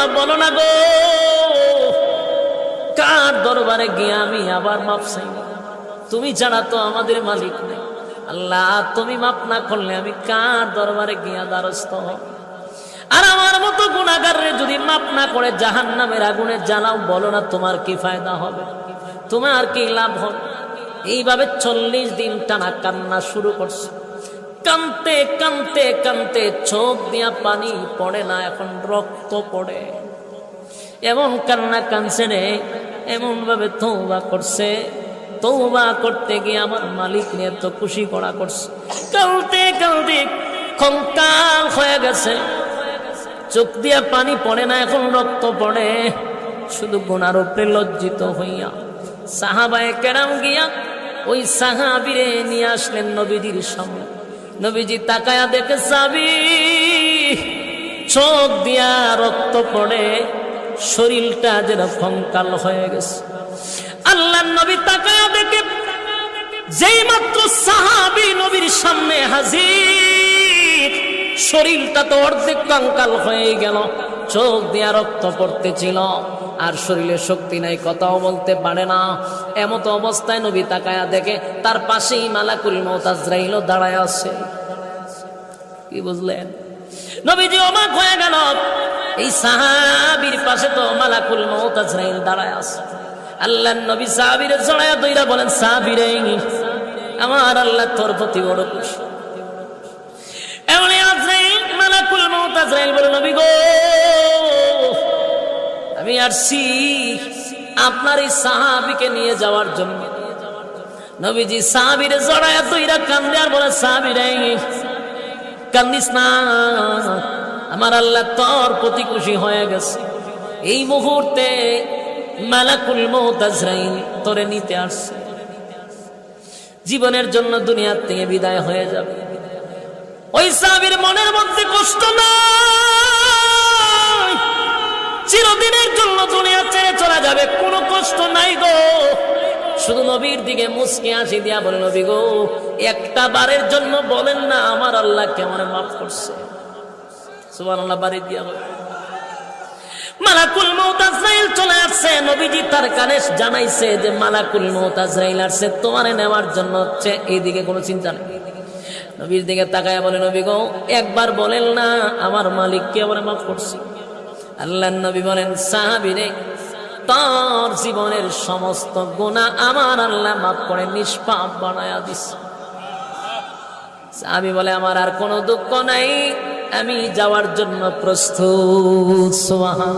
তোমরা বলো না গো। কার দরবারে গিয়ে আমি আবার মাপ চাই? তুমি ছাড়া তো আমাদের মালিক নেই। আল্লাহ, তুমি মাপ না করলে আমি কার দরবারে গিয়া দ্বারস্থ আর আমার মতো গুণাগারে যদি মাপ না করে জাহান নামের আগুনে জ্বালাও, বলো না তোমার কি ফায়দা হবে? তোমার কি লাভ হবে? এইভাবে চল্লিশ দিন টানা কান্না শুরু করছে। কানতে কানতে কানতে চোখ দিয়া পানি পড়ে না, এখন রক্ত পড়ে। এমন কান্না কানছে রে, এমন ভাবে তৌবা করছে। তৌবা করতে গিয়ে আমার মালিক নিয়ে তো খুশি করা করছে। কালতে কালতে কঙ্কাল হয়ে গেছে। চোখ দিয়া পানি পড়ে না, এখন রক্ত পড়ে। শুধু গুণার উপরে লজ্জিত হইয়া সাহাবায় কেরাম গিয়া ওই সাহাবিরে নিয়ে আসলেন নবীজির সামনে। নবীজি তাকায়া দেখে, সাবি, চোখ দিয়া রক্ত পড়ে, শরীরটা যেন কঙ্কাল হয়ে গেছে। আল্লাহ নবী তাকায়া দেখে, যেই মাত্র সাহাবি নবীর সামনে হাজির, শরীরটা তো অর্ধেক কঙ্কাল হয়ে গেল, চোখ দিয়া রক্ত পড়তেছিল, আর শরীরে শক্তি নাই, কথাও বলতে পারে না। এমত অবস্থায় নবী তাকায়া দেখে, তার পাশেই মালাকুল মৌতাজরাইল দাঁড়ায় আছে। কি বুঝলেন? নবীজি অবাক হয়ে গেল। এই সাহাবির পাশে তো মালাকুল মৌতাজরাইল দাঁড়ায় আছে। আল্লাহ নবী সাহাবিরে জড়ায়া দইরা বলেন, সাহাবিরে, আমার আল্লাহ তোর প্রতি বড় খুশি এমন আজরাইল, মালাকুল আজরাইল বলে, নবী গো, আমি আসছি। আপনার এই সাহাবিকে নিয়ে যাওয়ার জন্য। নবীজি সাহাবিরে জড়ায়া দইরা কান্দে আর বলে সাহাবিরে কান্দিস না। আমার আল্লাহ তোর প্রতি খুশি হয়ে গেছে। এই মুহূর্তে মালাকুল মউত তোরে নিতে আসছে। জীবনের জন্য দুনিয়ার থেকে বিদায় হয়ে যাবে। ওই সাহাবির মনের মধ্যে কষ্ট না চিরদিনের জন্য দুনিয়া ছেড়ে চলে যাবে, কোনো কষ্ট নাই গো। শুধু নবীর দিকে মুসকে আসি দিয়া বলে, নবী গো, একটা বারের জন্য বলেন না, আমার আল্লাহ কেমন মাফ করছে। সুবহানাল্লাহ, বাড়ি দিয়া বলে। তার জানাইছে যে, মালাকুল তোমারে নেওয়ার জন্য হচ্ছে এইদিকে কোনো চিন্তা নেই। নবীর দিকে তাকায় গো, একবার বলেন না, আমার মালিককে আমার মাফ করছি। আল্লাহ নবী বলেন সাহাবিরে তোর জীবনের সমস্ত গুণা আমার আল্লাহ মাফ করে, নিষ্পাপ বানায়া দিস আমি বলে, আমার আর কোনো দুঃখ নাই, আমি যাওয়ার জন্য প্রস্তুত। সোহান